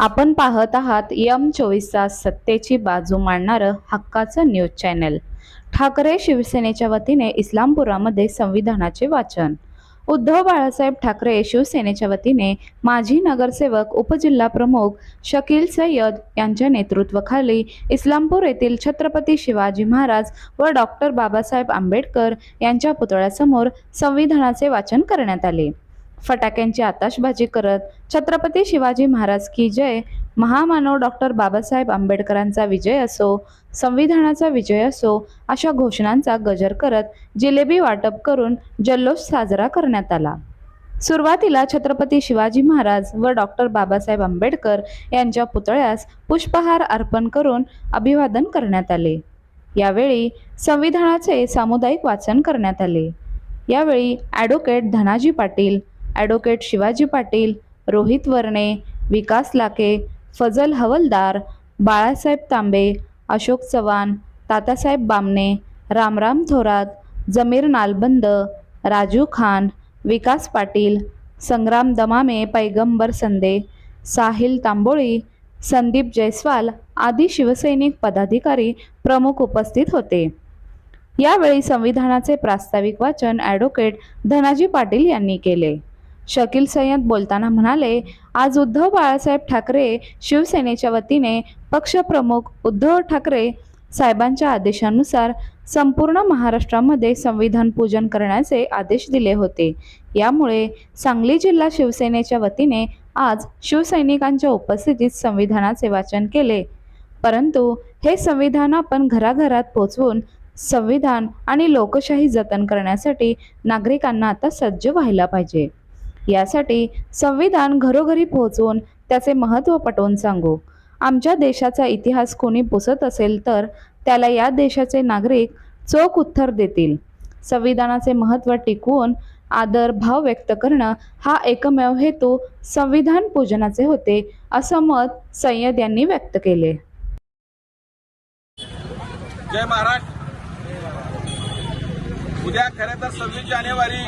आपण पाहत आहात यम चोवीस तास सत्तेची बाजू मांडणारं हक्काचं न्यूज चॅनल. ठाकरे शिवसेनेच्या वतीने इस्लामपुरामध्ये संविधानाचे वाचन. उद्धव बाळासाहेब ठाकरे शिवसेनेच्या वतीने माजी नगरसेवक उपजिल्हा प्रमुख शकील सय्यद यांच्या नेतृत्वाखाली इस्लामपूर येथील छत्रपती शिवाजी महाराज व डॉक्टर बाबासाहेब आंबेडकर यांच्या पुतळ्यासमोर संविधानाचे वाचन करण्यात आले. फटाक्यांची आताशबाजी करत छत्रपती शिवाजी महाराज की जय. महामानव डॉक्टर बाबासाहेब आंबेडकरांचा विजय असो संविधानाचा विजय असो अशा घोषणांचा गजर करत जिलेबी वाटप करून जल्लोष साजरा करण्यात आला. सुरुवातीला छत्रपती शिवाजी महाराज व डॉक्टर बाबासाहेब आंबेडकर यांच्या पुतळ्यास पुष्पहार अर्पण करून अभिवादन करण्यात आले. यावेळी संविधानाचे सामुदायिक वाचन करण्यात आले. यावेळी ॲडव्होकेट धनाजी पाटील ॲडव्होकेट शिवाजी पाटील रोहित वर्णे विकास लाके फजल हवलदार बाळासाहेब तांबे अशोक चव्हाण तातासाहेब बामणे रामराम थोरात जमीर नालबंद राजू खान विकास पाटील संग्राम दमामे पैगंबर संदे साहिल तांबोळी संदीप जयस्वाल आदी शिवसैनिक पदाधिकारी प्रमुख उपस्थित होते. यावेळी संविधानाचे प्रास्ताविक वाचन ॲडव्होकेट धनाजी पाटील यांनी केले. शकील सय्यद बोलताना म्हणाले आज उद्धव बाळासाहेब ठाकरे शिवसेनेच्या वतीने पक्षप्रमुख उद्धव ठाकरे साहेबांच्या आदेशानुसार संपूर्ण महाराष्ट्रामध्ये संविधान पूजन करण्याचे आदेश दिले होते. यामुळे सांगली जिल्हा शिवसेनेच्या वतीने आज शिवसैनिकांच्या उपस्थितीत संविधानाचे वाचन केले. परंतु हे संविधान आपण घराघरात पोचवून संविधान आणि लोकशाही जतन करण्यासाठी नागरिकांना आता सज्ज व्हायला पाहिजे. यासाठी संविधान घरोघरी पोहोचवून त्याचे महत्त्व पटवून सांगू. आमच्या देशाचा इतिहास कोणी पुसत असेल तर त्याला या देशाचे नागरिक चोख उत्तर देतील. संविधानाचे महत्त्व टिकवून आदर भाव व्यक्त करणं हा एकमेव हेतू संविधान पूजनाचे होते असं मत सय्यद यांनी व्यक्त केले. जय महाराज. उद्या खरे तर सव्वीस जानेवारी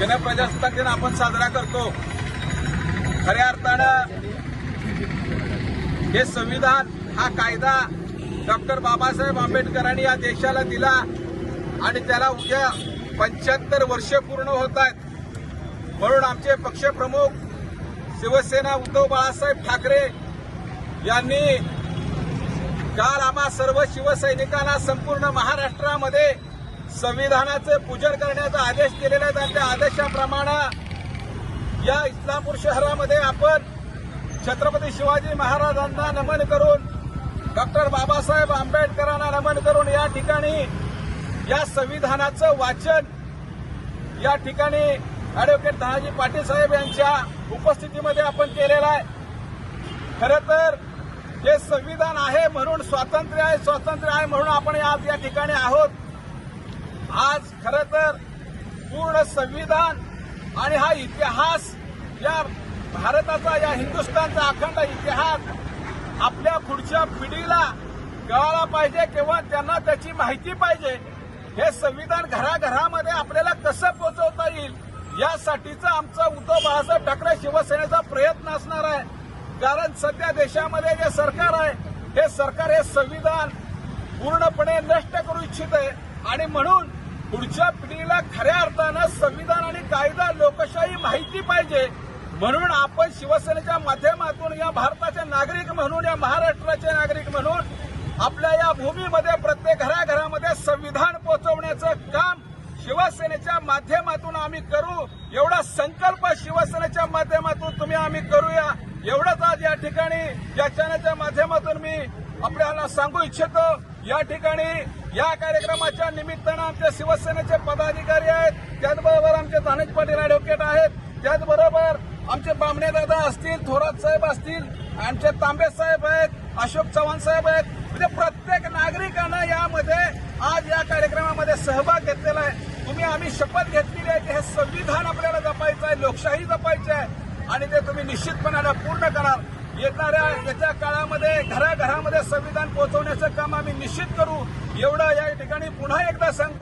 गणप्रजासत्ताक दिन आपण साजरा करतो. खऱ्या अर्थानं हे संविधान हा कायदा डॉक्टर बाबासाहेब आंबेडकरांनी या देशाला दिला आणि त्याला उद्या पंच्याहत्तर वर्ष पूर्ण होत आहेत. म्हणून आमचे पक्षप्रमुख शिवसेना उद्धव बाळासाहेब ठाकरे यांनी काल आम्हा सर्व शिवसैनिकांना संपूर्ण महाराष्ट्रामध्ये संविधानाचे पूजन करण्याचा आदेश दिलेला आहे. आणि त्या आदेशाप्रमाणे या इस्लामपूर शहरामध्ये आपण छत्रपती शिवाजी महाराजांना नमन करून डॉक्टर बाबासाहेब आंबेडकरांना नमन करून या ठिकाणी या संविधानाचं वाचन या ठिकाणी ॲडव्होकेट धनाजी पाटील साहेब यांच्या उपस्थितीमध्ये आपण केलेलं आहे. खरं तर हे संविधान आहे म्हणून स्वातंत्र्य आहे स्वातंत्र्य आहे म्हणून आपण आज या ठिकाणी आहोत. आज खरं तर पूर्ण संविधान आणि हा इतिहास या भारताचा या हिंदुस्थानचा अखंड इतिहास आपल्या पुढच्या पिढीला कळायला पाहिजे किंवा त्यांना त्याची माहिती पाहिजे हे संविधान घराघरामध्ये आपल्याला कसं पोहोचवता येईल यासाठीचा आमचा उद्धव बाळासाहेब ठाकरे शिवसेनेचा प्रयत्न असणार आहे. कारण सध्या देशामध्ये जे सरकार आहे हे सरकार हे संविधान पूर्णपणे नष्ट करू इच्छित आहे. आणि म्हणून पुढच्या पिढीला खऱ्या अर्थानं संविधान आणि कायदा लोकशाही माहिती पाहिजे. म्हणून आपण शिवसेनेच्या माध्यमातून या भारताचे नागरिक म्हणून या महाराष्ट्राचे नागरिक म्हणून आपल्या या भूमीमध्ये प्रत्येक घराघरामध्ये संविधान पोहोचवण्याचं काम शिवसेनेच्या माध्यमातून आम्ही करू. एवढा संकल्प शिवसेनेच्या माध्यमातून तुम्ही आम्ही करूया. एवढंच आज या ठिकाणी या चॅनलच्या माध्यमातून मी आपल्याला सांगू इच्छितो या ठिकाणी या कार्यक्रमाच्या निमित्तानं आमच्या शिवसेनेचे पदाधिकारी आहेत. त्याचबरोबर आमचे धनेश पाटील ऍडव्होकेट आहेत. त्याचबरोबर आमचे बामणे दादा असतील थोरात साहेब असतील आमचे तांबे साहेब आहेत अशोक चव्हाण साहेब आहेत. म्हणजे प्रत्येक नागरिकानं यामध्ये आज या कार्यक्रमामध्ये सहभाग घेतलेला आहे. तुम्ही आम्ही शपथ घेतलेली आहे की हे संविधान आपल्याला जपायचं आहे लोकशाही जपायची आहे. आणि ते तुम्ही निश्चितपणाने पूर्ण कराल. येणाऱ्या येत्या काळामध्ये घराघरामध्ये संविधान पोहोचवण्याचं काम आम्ही निश्चित करू. एवढं या ठिकाणी पुन्हा एकदा सांगतो.